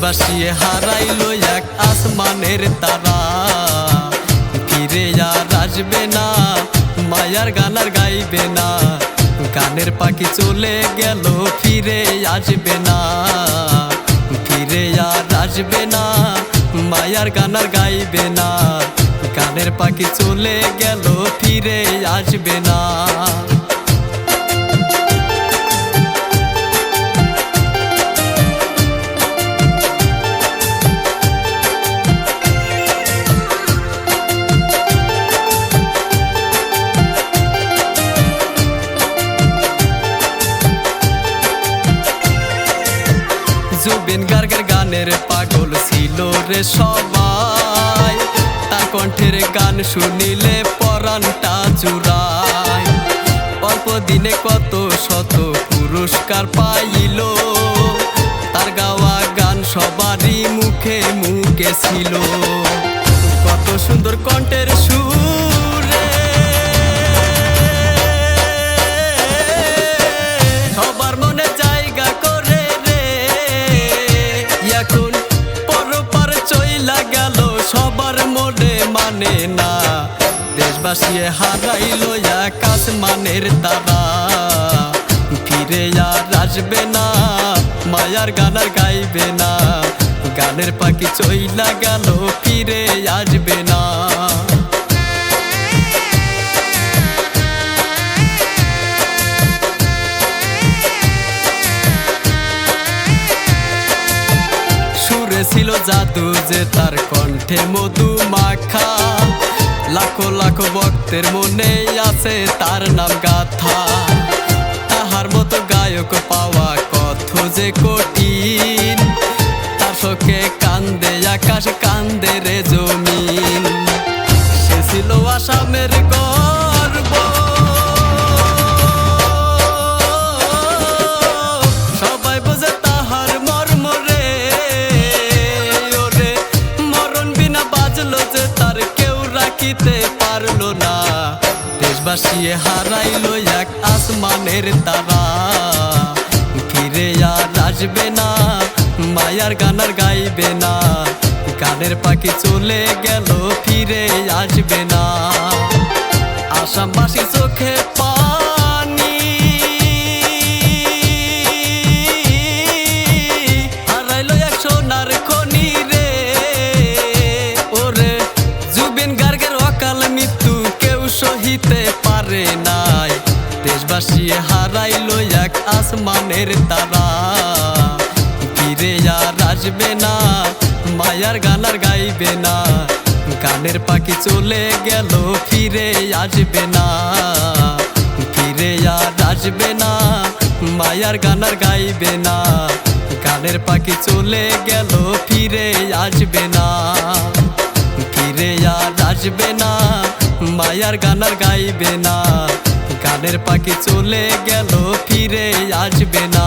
দেশবাসী হারাইলো এক আসমানের তারা। ফিরে আর আসবে না, মায়ার গান আর গাইবে না। গানের পাখি চলে গেল, ফিরে আসবে না। ফিরে আর আসবে না, মায়ার গান আর গাইবে না। গানের পাখি চলে গেল, ফিরে আসবে না। গার্গের গানের পাগল ছিল রে সবাই। তার কণ্ঠের গান শুনিলে পরানটা জুড়ায় অল্প দিনে কত শত পুরস্কার পাইল। তার গাওয়া গান সবারই মুখে মুখে ছিল। কত সুন্দর কণ্ঠের সুরে। এখন পরপার চইলা গেল, সবার মনে মানে না। দেশবাসী হারাইল আকাশ মানের তারা। ফিরে আর আসবে না, মায়ার গান আর গাইবে না। গানের পাখি চইলা গেল, ফিরে আসবে না। ছিল জাদু যে তার কণ্ঠে মধু মাখা। লাখো লাখো ভক্তের মনে আছে তার নাম গাথা। তাহার মতো গায়ক পাওয়া কত যে কঠিন। তার শোকে কান্দে আকাশ, কান্দে রে জমিন। সে ছিল আসামের দেশবাসী হারাইল এক আসমানের তারা। ফিরে আর আসবে না, মায়ার গানার গাইবে না। গানের পাখি চলে গেল, ফিরে আসবে না। আসামবাসী চোখে পানি নাই। দেশবাসী হারাইলো এক আসমানের তারা। ফিরে আর আসবে না, মায়ার গান আর গাইবে না। গানের পাখি চলে গেল, ফিরে আসবে না। ফিরে আর আসবে না, মায়ার গান আর গাইবে না। গানের পাখি চলে গেল, ফিরে আসবে না। ফিরে আর আসবে না মায়ার গানার গাইবে না। গানের পাখি চলে গেল ফিরে আসবে না।